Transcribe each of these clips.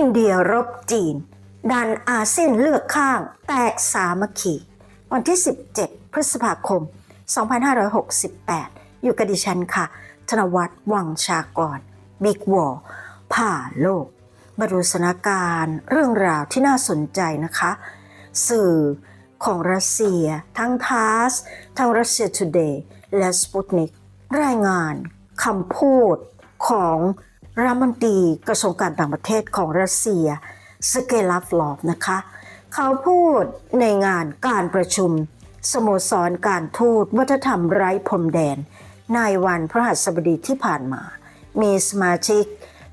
อินเดียรบจีน ดันอาเซียนเลือกข้าง แตกสามัคคี วันที่ 17 พฤษภาคม 2568 อยู่กับดิฉันค่ะ ธนวัฒน์วังชากร บิ๊กวอร์ผ่าโลกมาดูสถานการณ์เรื่องราวที่น่าสนใจนะคะ สื่อของรัสเซีย ทั้งทาสทั้งรัสเซีย Today และสปุตนิกรายงานคำพูดของ รัฐมนตรีกระทรวงการต่างประเทศของรัสเซียสเกลาฟลอฟนะคะ เขาพูดในงานการประชุม สโมสรการทูตวัฒนธรรมไร้พรมแดน ในวันพระหัสบดีที่ผ่านมา มีสมาชิก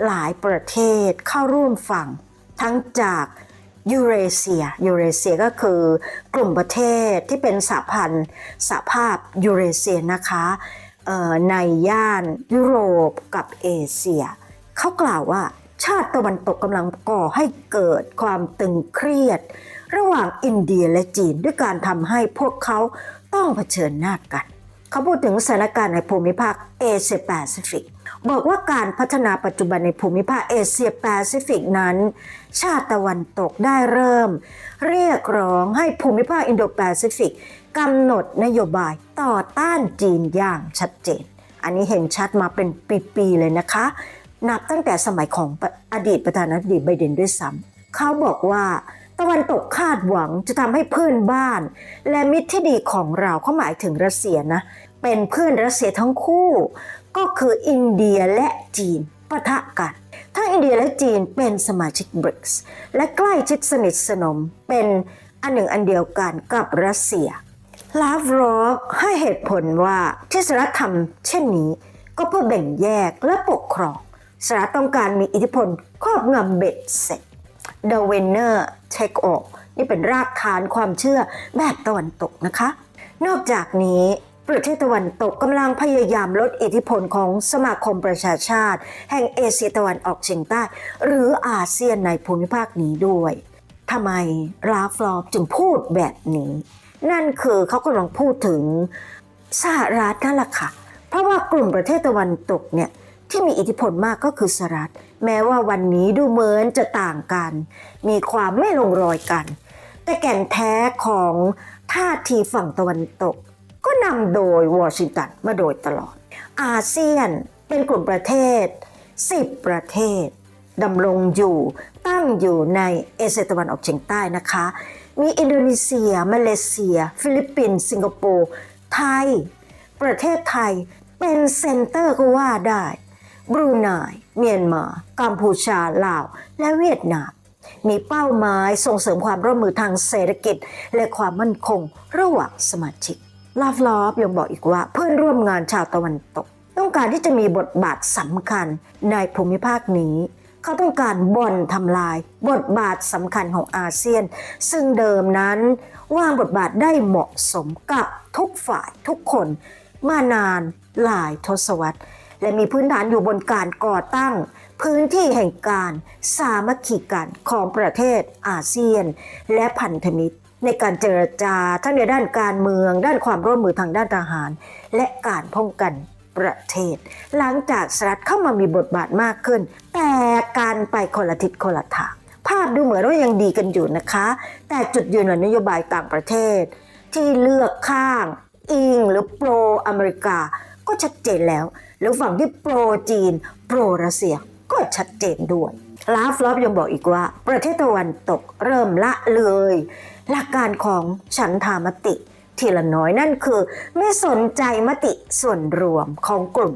หลายประเทศเข้าร่วมฟัง ทั้งจากยูเรเซีย ยูเรเซียก็คือกลุ่มประเทศที่เป็นสหพันธ์สหภาพยูเรเซียนะคะในย่านยุโรปกับเอเชีย เขากล่าวว่าชาติตะวันตกกำลังก่อให้เกิดความตึงเครียด ระหว่างอินเดียและจีนด้วยการทำให้พวกเขาต้องเผชิญหน้ากัน เขาพูดถึงสถานการณ์ในภูมิภาคเอเชียแปซิฟิกบอกว่าการพัฒนาปัจจุบันในภูมิภาคเอเชียแปซิฟิกนั้น ชาติตะวันตกได้เริ่ม เรียกร้องให้ภูมิภาคอินโดแปซิฟิกกำหนดนโยบายต่อต้านจีนอย่างชัดเจน อันนี้เห็นชัดมาเป็นปี ๆ เลยนะคะ นับตั้งแต่สมัยของอดีตประธานาธิบดีไบเดนด้วยซ้ำเขาบอกว่าตะวันตกคาดหวังจะทำให้เพื่อนบ้าน และมิตรที่ดีของเราเขาหมายถึงรัสเซียนะ เป็นเพื่อนรัสเซียทั้งคู่ ก็คืออินเดียและจีนปะทะกันทั้งอินเดียและจีนเป็นสมาชิกบริกส์และใกล้ชิดสนิทสนมเป็นอันหนึ่งอันเดียวกันกับรัสเซียลาฟรอฟให้เหตุผลว่าที่สหรัฐทำเช่นนี้ ก็เพื่อแบ่งแยกและปกครอง สหรัฐต้องการมีอิทธิพลครอบงำเบ็ดเสร็จ The Winner Take All นี่เป็นรากฐานความเชื่อแบบตะวันตกนะคะ นอกจากนี้ประเทศตะวันตกกำลังพยายามลดอิทธิพลของสมาคมประชาชาติ แห่งเอเชียตะวันออกเฉียงใต้ หรืออาเซียนในภูมิภาคนี้ด้วยทำไมลาฟลอฟจึงพูดแบบนี้ นั่นคือเขากำลังพูดถึงสหรัฐนั่นแหละค่ะ เพราะว่ากลุ่มประเทศตะวันตกเนี่ย ที่มีอิทธิพลมากก็คือสหรัฐ แม้ว่าวันนี้ดูเหมือนจะต่างกัน มีความไม่ลงรอยกัน แต่แก่นแท้ของท่าทีฝั่งตะวันตก ก็นำโดยวอชิงตันมาโดยตลอด อาเซียนเป็นกลุ่มประเทศ 10 ประเทศดำรงอยู่ตั้งอยู่ในเอเชียตะวันออกเฉียงใต้นะคะ มีอินโดนีเซีย มาเลเซีย ฟิลิปปินส์สิงคโปร์ ไทย ประเทศไทยเป็นเซ็นเตอร์ก็ว่าได้ บรูไนเมียนมา กัมพูชาลาว และเวียดนาม มีเป้าหมายส่งเสริมความร่วมมือทางเศรษฐกิจ และความมั่นคงระหว่างสมาชิกลาฟลอฟยังบอกอีกว่าเพื่อนร่วมงานชาวตะวันตก ต้องการที่จะมีบทบาทสำคัญในภูมิภาคนี้เขาต้องการบ่นทำลาย บทบาทสำคัญของอาเซียน ซึ่งเดิมนั้นวางบทบาทได้เหมาะสมกับทุกฝ่ายทุกคน มานานหลายทศวรรษ และมีพื้นฐานอยู่บนการก่อตั้ง พื้นที่แห่งการสามัคคีกันของประเทศอาเซียน และพันธมิตร ในการเจรจาทั้งในด้านการเมือง ด้านความร่วมมือทางด้านทหาร และการป้องกันประเทศ หลังจากสหรัฐเข้ามามีบทบาทมากขึ้น แต่การไปคนละทิศคนละทางภาพดูเหมือนว่ายังดีกันอยู่นะคะ แต่จุดยืนของนโยบายต่างประเทศ ที่เลือกข้าง อิงหรือโปรอเมริกา ก็ชัดเจนแล้ว หรือฝั่งที่โปรจีน โปรรัสเซียก็ชัดเจนด้วยลาฟลอฟยังบอกอีกว่า ประเทศตะวันตกเริ่มละเลย หลักการของฉันทามติ ทีละน้อยนั่นคือ ไม่สนใจมติส่วนรวมของกลุ่ม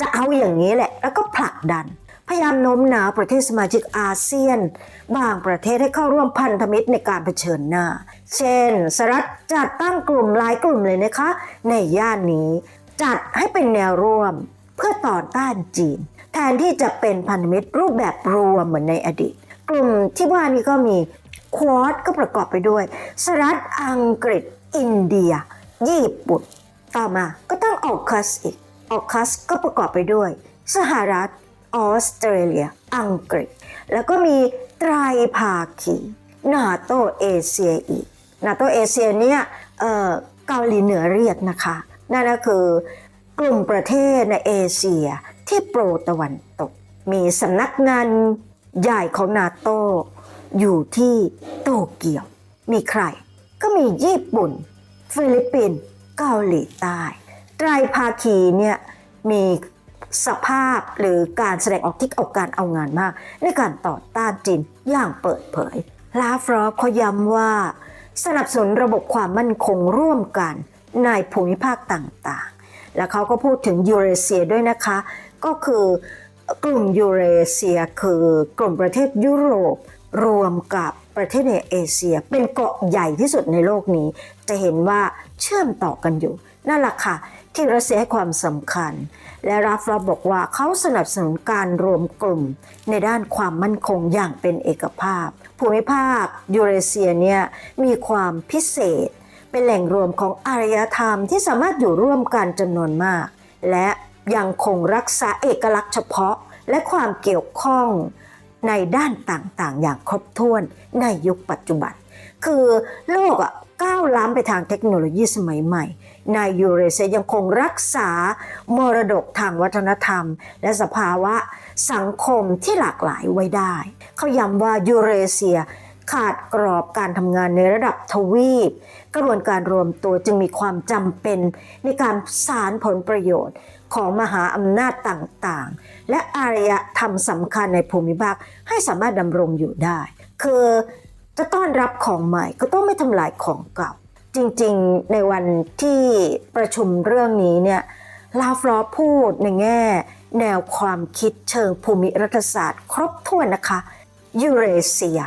จะเอาอย่างนี้แหละ แล้วก็ผลักดัน พยายามโน้มน้าวประเทศสมาชิกอาเซียน บางประเทศให้เข้าร่วมพันธมิตรในการเผชิญหน้า เช่นสหรัฐจัดตั้งกลุ่มหลายกลุ่มเลยนะคะ ในย่านนี้ จัดให้เป็นแนวร่วมเพื่อต่อต้านจีน แทนที่จะเป็นพันธมิตรรูปแบบรวมเหมือนในอดีต กลุ่มที่ว่านี้ก็มีควอดก็ประกอบไปด้วยสหรัฐอังกฤษ อินเดีย ญี่ปุ่น ต่อมาก็ตั้งออกคัสอีกออกคัสก็ประกอบไปด้วย สหรัฐออสเตรเลีย อังกฤษ แล้วก็มีไตรภาคีนาโตเอเชียอีกนาโตเอเชียเนี่ยเกาหลีเหนือเรียกนะคะ นั่นก็คือกลุ่มประเทศในเอเชียที่โปรตะวันตก มีสำนักงานใหญ่ของนาโตอยู่ที่โตเกียว มีใคร ก็มีญี่ปุ่น ฟิลิปปินส์เกาหลีใต้ไตรภาคีเนี่ยมีสภาพหรือการแสดงออกที่เอาการเอางานมาก ในการต่อต้านจีนอย่างเปิดเผยลาฟรอเขาย้ำว่า สนับสนุนระบบความมั่นคงร่วมกัน ในภูมิภาคต่างๆ แล้วเขาก็พูดถึงยูเรเซียด้วยนะคะ ก็คือกลุ่มยูเรเซียคือกลุ่มประเทศยุโรปรวมกับประเทศในเอเชีย เป็นเกาะใหญ่ที่สุดในโลกนี้ จะเห็นว่าเชื่อมต่อกันอยู่ นั่นแหละค่ะ ที่รัสเซียให้ความสำคัญ และราฟรอบบอกว่าเขาสนับสนุนการรวมกลุ่มในด้านความมั่นคงอย่างเป็นเอกภาพ ภูมิภาคยูเรเซียเนี่ยมีความพิเศษ เป็นแหล่งรวมของอารยธรรมที่สามารถอยู่ร่วมกันจำนวนมาก และยังคงรักษาเอกลักษณ์เฉพาะและความเกี่ยวข้องในด้านต่างๆ อย่างครบถ้วนในยุคปัจจุบัน คือโลกอะก้าวล้ำไปทางเทคโนโลยีสมัยใหม่ในยูเรเซียยังคงรักษามรดกทางวัฒนธรรม และสภาวะสังคมที่หลากหลายไว้ได้ เขาย้ำว่ายูเรเซีย ขาดกรอบการทำงานในระดับทวีป กระบวนการรวมตัวจึงมีความจำเป็นในการสารผลประโยชน์ของมหาอำนาจต่างๆ และอารยธรรมสำคัญในภูมิภาคให้สามารถดำรงอยู่ได้ คือจะต้อนรับของใหม่ก็ต้องไม่ทำลายของเก่า จริงๆ ในวันที่ประชุมเรื่องนี้เนี่ยลาฟลอพูดในแง่ แนวความคิดเชิงภูมิรัฐศาสตร์ ครบถ้วนนะคะ ยูเรเซีย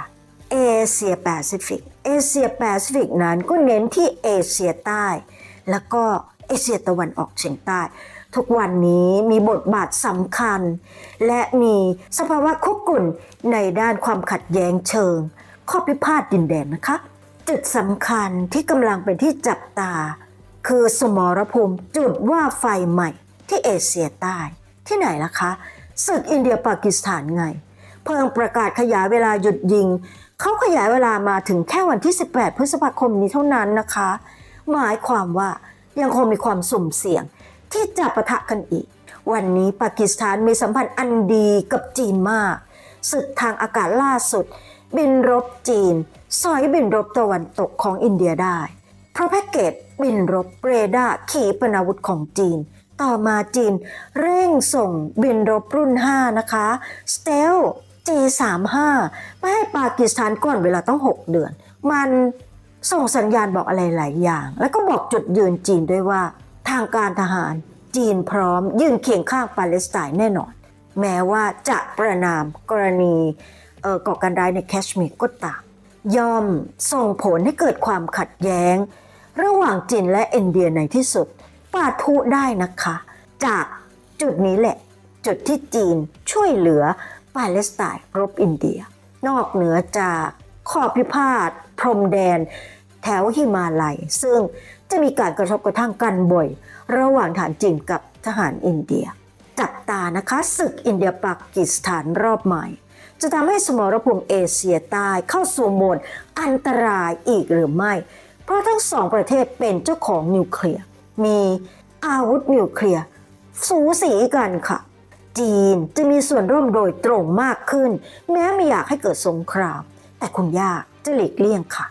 เอเชียแปซิฟิก เอเชียแปซิฟิกนั้นก็เน้นที่เอเชียใต้ แล้วก็เอเชียตะวันออกเฉียงใต้ ทุกวันนี้มีบทบาทสำคัญ และมีสภาวะคุกกุ่นในด้านความขัดแย้งเชิง ข้อพิพาทดินแดนนะคะ จุดสำคัญที่กำลังเป็นที่จับตา คือสมรภูมิจุดว่าไฟใหม่ที่เอเชียใต้ ที่ไหนล่ะคะศึกอินเดียปากีสถานไง เพิ่งประกาศขยายเวลาหยุดยิง เขาขยายเวลามาถึงแค่วันที่ 18 พฤษภาคมนี้เท่านั้นนะคะ หมายความว่ายังคงมีความสุ่มเสี่ยงที่จะปะทะกันอีก วันนี้ปากีสถานมีสัมพันธ์อันดีกับจีนมากศึกทางอากาศล่าสุด บินรบจีน สอยบินรบตะวันตกของอินเดียได้ เพราะแพ็กเกจบินรบเรดาร์ขีปนาวุธของจีน ต่อมาจีนเร่งส่งบินรบรุ่น 5 นะคะ สเตล G35 ไปให้ปากีสถานก่อนเวลาต้อง 6 เดือน มันส่งสัญญาณบอกอะไรหลายอย่าง แล้วก็บอกจุดยืนจีนด้วยว่า ทางการทหารจีนพร้อมยืนเคียงข้างปาเลสไตน์แน่นอน แม้ว่าจะประนามกรณีเออก่อการร้ายในแคชเมียร์ก็ตามย่อมส่งผลให้เกิดความขัดแย้ง ระหว่างจีนและอินเดียในที่สุดปาทุได้นะคะ จากจุดนี้แหละ จุดที่จีนช่วยเหลือ ปาเลสไตน์รบอินเดีย นอกเหนือจากข้อพิพาทพรมแดน แถวหิมาลัย ซึ่งจะมีการกระทบกระทั่งกันบ่อย ระหว่างฐานจีนกับทหารอินเดีย จับตานะคะศึกอินเดียปากีสถานรอบใหม่ จะทำให้สมรภูมิเอเชียใต้เข้าสู่โหมดอันตรายอีกหรือไม่ เพราะทั้งสองประเทศเป็นเจ้าของนิวเคลียร์มีอาวุธนิวเคลียร์สูสีกันค่ะ จีนจะมีส่วนร่วมโดยตรงมากขึ้น แม้ไม่อยากให้เกิดสงคราม แต่คุณยากจะหลีกเลี่ยงค่ะ